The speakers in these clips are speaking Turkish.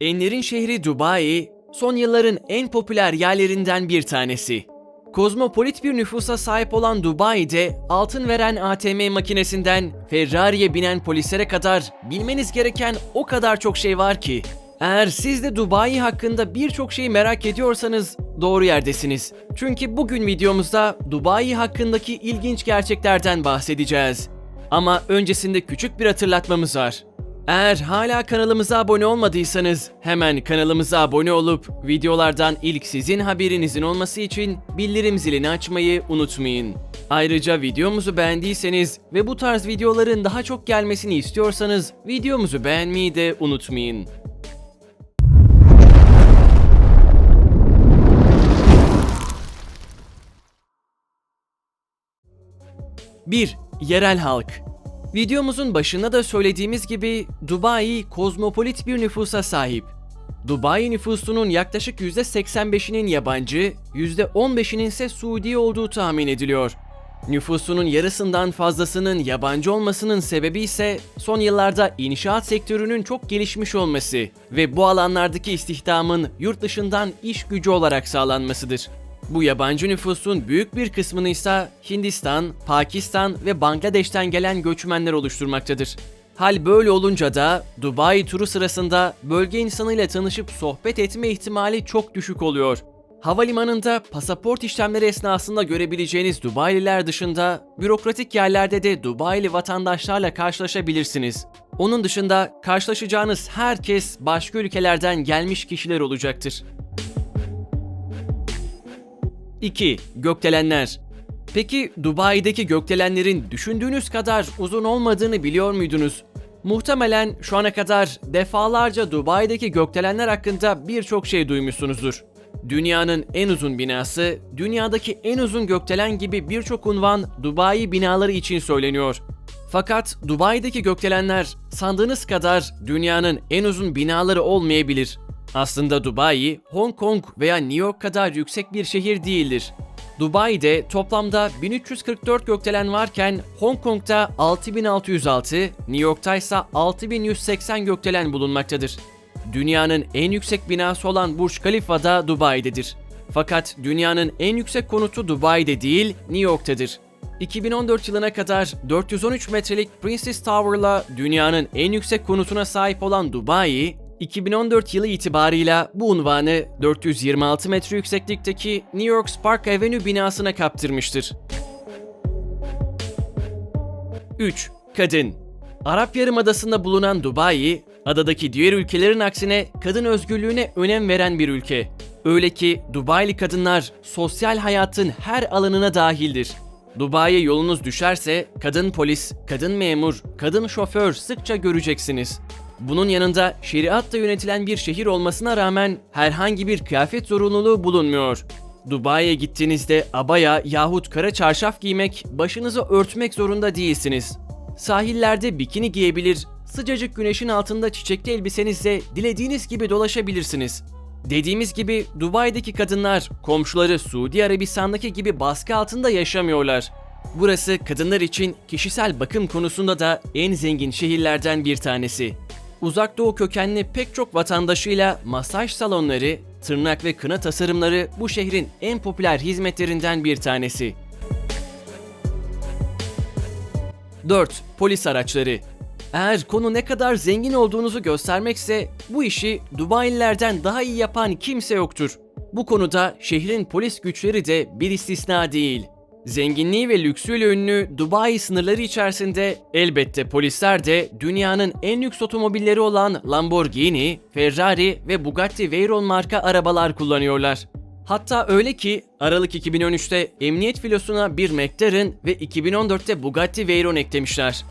Enlerin şehri Dubai, son yılların en popüler yerlerinden bir tanesi. Kozmopolit bir nüfusa sahip olan Dubai'de altın veren ATM makinesinden Ferrari'ye binen polislere kadar bilmeniz gereken o kadar çok şey var ki. Eğer siz de Dubai hakkında birçok şeyi merak ediyorsanız doğru yerdesiniz. Çünkü bugün videomuzda Dubai hakkındaki ilginç gerçeklerden bahsedeceğiz. Ama öncesinde küçük bir hatırlatmamız var. Eğer hala kanalımıza abone olmadıysanız hemen kanalımıza abone olup videolardan ilk sizin haberinizin olması için bildirim zilini açmayı unutmayın. Ayrıca videomuzu beğendiyseniz ve bu tarz videoların daha çok gelmesini istiyorsanız videomuzu beğenmeyi de unutmayın. Bir Yerel halk Videomuzun başında da söylediğimiz gibi Dubai kozmopolit bir nüfusa sahip. Dubai nüfusunun yaklaşık %85'inin yabancı, %15'inin ise Suudi olduğu tahmin ediliyor. Nüfusunun yarısından fazlasının yabancı olmasının sebebi ise son yıllarda inşaat sektörünün çok gelişmiş olması ve bu alanlardaki istihdamın yurt dışından iş gücü olarak sağlanmasıdır. Bu yabancı nüfusun büyük bir kısmını ise Hindistan, Pakistan ve Bangladeş'ten gelen göçmenler oluşturmaktadır. Hal böyle olunca da Dubai turu sırasında bölge insanıyla tanışıp sohbet etme ihtimali çok düşük oluyor. Havalimanında pasaport işlemleri esnasında görebileceğiniz Dubai'liler dışında bürokratik yerlerde de Dubai'li vatandaşlarla karşılaşabilirsiniz. Onun dışında karşılaşacağınız herkes başka ülkelerden gelmiş kişiler olacaktır. 2. Gökdelenler Peki Dubai'deki gökdelenlerin düşündüğünüz kadar uzun olmadığını biliyor muydunuz? Muhtemelen şu ana kadar defalarca Dubai'deki gökdelenler hakkında birçok şey duymuşsunuzdur. Dünyanın en uzun binası, dünyadaki en uzun gökdelen gibi birçok unvan Dubai binaları için söyleniyor. Fakat Dubai'deki gökdelenler sandığınız kadar dünyanın en uzun binaları olmayabilir. Aslında Dubai, Hong Kong veya New York kadar yüksek bir şehir değildir. Dubai'de toplamda 1344 gökdelen varken Hong Kong'da 6606, New York'ta ise 6180 gökdelen bulunmaktadır. Dünyanın en yüksek binası olan Burj Khalifa da Dubai'dedir. Fakat dünyanın en yüksek konutu Dubai'de değil, New York'tadır. 2014 yılına kadar 413 metrelik Princess Tower'la dünyanın en yüksek konutuna sahip olan Dubai, 2014 yılı itibarıyla bu unvanı 426 metre yükseklikteki New York Park Avenue binasına kaptırmıştır. 3. Kadın Arap Yarımadası'nda bulunan Dubai, adadaki diğer ülkelerin aksine kadın özgürlüğüne önem veren bir ülke. Öyle ki Dubai'li kadınlar sosyal hayatın her alanına dahildir. Dubai'ye yolunuz düşerse kadın polis, kadın memur, kadın şoför sıkça göreceksiniz. Bunun yanında şeriatla yönetilen bir şehir olmasına rağmen herhangi bir kıyafet zorunluluğu bulunmuyor. Dubai'ye gittiğinizde abaya yahut kara çarşaf giymek, başınızı örtmek zorunda değilsiniz. Sahillerde bikini giyebilir, sıcacık güneşin altında çiçekli elbisenizle dilediğiniz gibi dolaşabilirsiniz. Dediğimiz gibi Dubai'deki kadınlar komşuları Suudi Arabistan'daki gibi baskı altında yaşamıyorlar. Burası kadınlar için kişisel bakım konusunda da en zengin şehirlerden bir tanesi. Uzak Doğu kökenli pek çok vatandaşıyla masaj salonları, tırnak ve kına tasarımları bu şehrin en popüler hizmetlerinden bir tanesi. 4. Polis araçları eğer konu ne kadar zengin olduğunuzu göstermekse bu işi Dubai'lilerden daha iyi yapan kimse yoktur. Bu konuda şehrin polis güçleri de bir istisna değil. Zenginliği ve lüksüyle ünlü Dubai sınırları içerisinde elbette polisler de dünyanın en lüks otomobilleri olan Lamborghini, Ferrari ve Bugatti Veyron marka arabalar kullanıyorlar. Hatta öyle ki Aralık 2013'te emniyet filosuna bir McLaren ve 2014'te Bugatti Veyron eklemişler.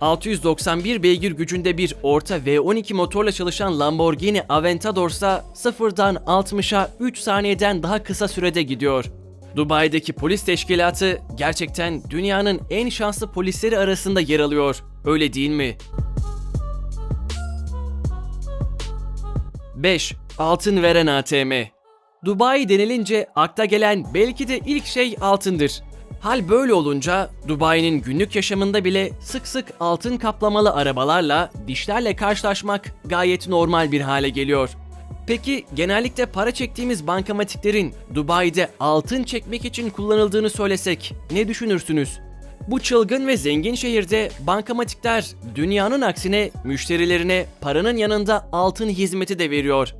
691 beygir gücünde bir orta V12 motorla çalışan Lamborghini Aventador ise sıfırdan 60'a 3 saniyeden daha kısa sürede gidiyor. Dubai'deki polis teşkilatı gerçekten dünyanın en şanslı polisleri arasında yer alıyor. Öyle değil mi? 5. Altın veren ATM Dubai denilince akla gelen belki de ilk şey altındır. Hal böyle olunca Dubai'nin günlük yaşamında bile sık sık altın kaplamalı arabalarla, dişlerle karşılaşmak gayet normal bir hale geliyor. Peki genellikle para çektiğimiz bankamatiklerin Dubai'de altın çekmek için kullanıldığını söylesek ne düşünürsünüz? Bu çılgın ve zengin şehirde bankamatikler dünyanın aksine müşterilerine paranın yanında altın hizmeti de veriyor.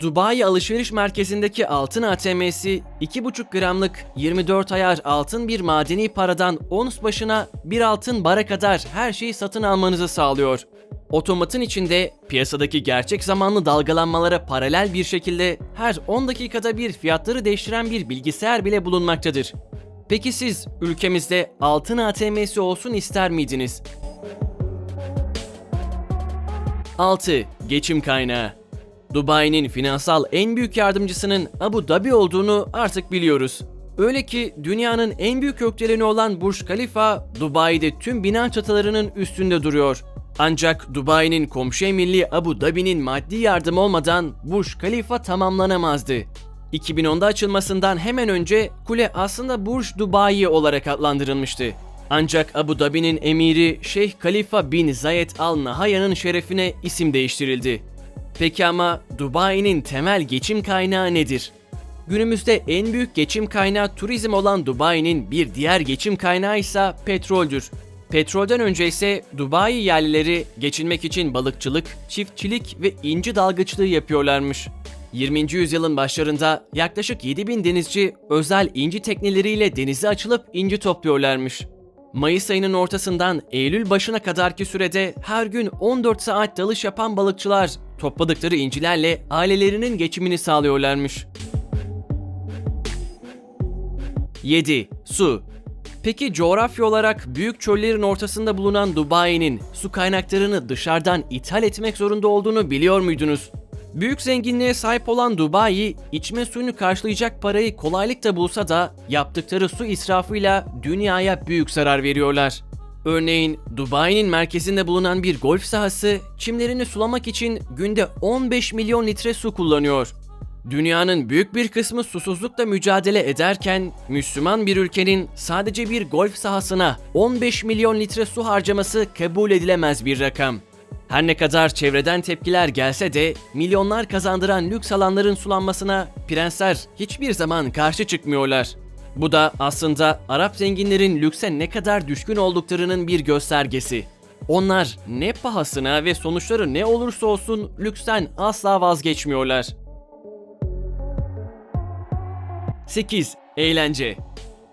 Dubai alışveriş merkezindeki altın ATM'si 2,5 gramlık 24 ayar altın bir madeni paradan ons başına bir altın bara kadar her şeyi satın almanızı sağlıyor. Otomatın içinde piyasadaki gerçek zamanlı dalgalanmalara paralel bir şekilde her 10 dakikada bir fiyatları değiştiren bir bilgisayar bile bulunmaktadır. Peki siz ülkemizde altın ATM'si olsun ister miydiniz? 6. Geçim kaynağı Dubai'nin finansal en büyük yardımcısının Abu Dhabi olduğunu artık biliyoruz. Öyle ki dünyanın en büyük gökdeleni olan Burj Khalifa, Dubai'de tüm bina çatılarının üstünde duruyor. Ancak Dubai'nin komşu emirliği Abu Dhabi'nin maddi yardım olmadan Burj Khalifa tamamlanamazdı. 2010'da açılmasından hemen önce kule aslında Burj Dubai olarak adlandırılmıştı. Ancak Abu Dhabi'nin emiri Şeyh Khalifa bin Zayed Al Nahyan'ın şerefine isim değiştirildi. Peki ama Dubai'nin temel geçim kaynağı nedir? Günümüzde en büyük geçim kaynağı turizm olan Dubai'nin bir diğer geçim kaynağı ise petroldür. Petrolden önce ise Dubai yerlileri geçinmek için balıkçılık, çiftçilik ve inci dalgıçlığı yapıyorlarmış. 20. yüzyılın başlarında yaklaşık 7000 denizci özel inci tekneleriyle denize açılıp inci topluyorlarmış. Mayıs ayının ortasından Eylül başına kadarki sürede her gün 14 saat dalış yapan balıkçılar topladıkları incilerle ailelerinin geçimini sağlıyorlarmış. 7. Su Peki coğrafya olarak büyük çöllerin ortasında bulunan Dubai'nin su kaynaklarını dışarıdan ithal etmek zorunda olduğunu biliyor muydunuz? Büyük zenginliğe sahip olan Dubai, içme suyunu karşılayacak parayı kolaylıkla bulsa da yaptıkları su israfıyla dünyaya büyük zarar veriyorlar. Örneğin Dubai'nin merkezinde bulunan bir golf sahası çimlerini sulamak için günde 15 milyon litre su kullanıyor. Dünyanın büyük bir kısmı susuzlukla mücadele ederken Müslüman bir ülkenin sadece bir golf sahasına 15 milyon litre su harcaması kabul edilemez bir rakam. Her ne kadar çevreden tepkiler gelse de milyonlar kazandıran lüks alanların sulanmasına prensler hiçbir zaman karşı çıkmıyorlar. Bu da aslında Arap zenginlerin lükse ne kadar düşkün olduklarının bir göstergesi. Onlar ne pahasına ve sonuçları ne olursa olsun lüksten asla vazgeçmiyorlar. 8. Eğlence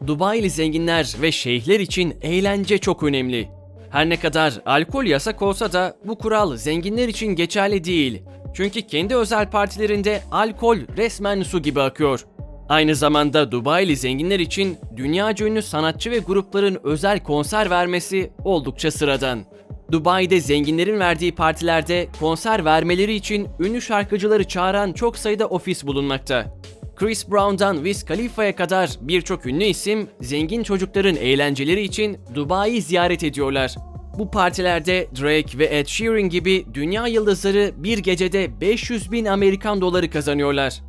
Dubai'li zenginler ve şeyhler için eğlence çok önemli. Her ne kadar alkol yasak olsa da bu kural zenginler için geçerli değil. Çünkü kendi özel partilerinde alkol resmen su gibi akıyor. Aynı zamanda Dubai'li zenginler için dünyaca ünlü sanatçı ve grupların özel konser vermesi oldukça sıradan. Dubai'de zenginlerin verdiği partilerde konser vermeleri için ünlü şarkıcıları çağıran çok sayıda ofis bulunmakta. Chris Brown'dan Wiz Khalifa'ya kadar birçok ünlü isim zengin çocukların eğlenceleri için Dubai'yi ziyaret ediyorlar. Bu partilerde Drake ve Ed Sheeran gibi dünya yıldızları bir gecede 500 bin Amerikan doları kazanıyorlar.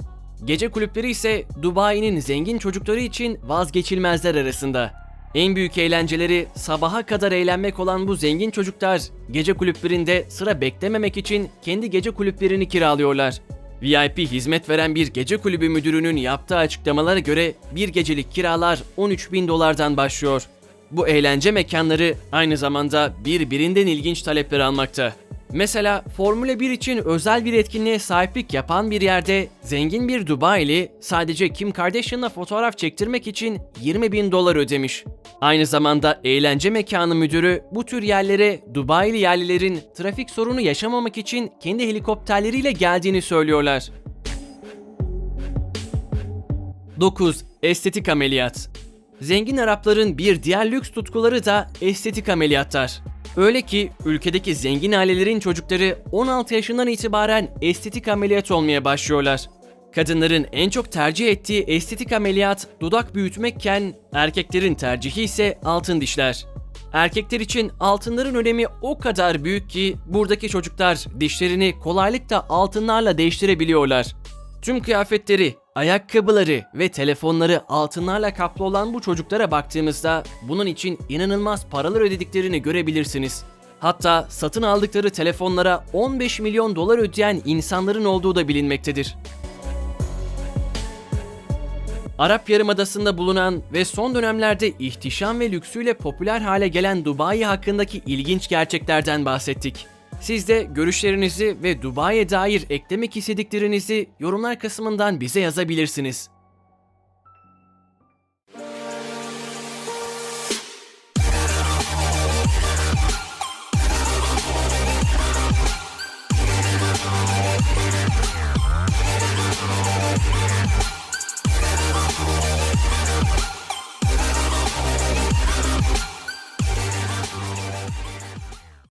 Gece kulüpleri ise Dubai'nin zengin çocukları için vazgeçilmezler arasında. En büyük eğlenceleri sabaha kadar eğlenmek olan bu zengin çocuklar gece kulüplerinde sıra beklememek için kendi gece kulüplerini kiralıyorlar. VIP hizmet veren bir gece kulübü müdürünün yaptığı açıklamalara göre bir gecelik kiralar 13 bin dolardan başlıyor. Bu eğlence mekanları aynı zamanda birbirinden ilginç talepler almakta. Mesela Formula 1 için özel bir etkinliğe sahiplik yapan bir yerde zengin bir Dubai'li sadece Kim Kardashian'la fotoğraf çektirmek için 20 bin dolar ödemiş. Aynı zamanda eğlence mekanı müdürü bu tür yerlere Dubai'li yerlilerin trafik sorunu yaşamamak için kendi helikopterleriyle geldiğini söylüyorlar. 9. Estetik ameliyat Zengin Arapların bir diğer lüks tutkuları da estetik ameliyatlar. Öyle ki ülkedeki zengin ailelerin çocukları 16 yaşından itibaren estetik ameliyat olmaya başlıyorlar. Kadınların en çok tercih ettiği estetik ameliyat dudak büyütmekken erkeklerin tercihi ise altın dişler. Erkekler için altınların önemi o kadar büyük ki buradaki çocuklar dişlerini kolaylıkla altınlarla değiştirebiliyorlar. Tüm kıyafetleri Ayakkabıları ve telefonları altınlarla kaplı olan bu çocuklara baktığımızda bunun için inanılmaz paralar ödediklerini görebilirsiniz. Hatta satın aldıkları telefonlara 15 milyon dolar ödeyen insanların olduğu da bilinmektedir. Arap Yarımadası'nda bulunan ve son dönemlerde ihtişam ve lüksüyle popüler hale gelen Dubai hakkındaki ilginç gerçeklerden bahsettik. Siz de görüşlerinizi ve Dubai'ye dair eklemek istediklerinizi yorumlar kısmından bize yazabilirsiniz.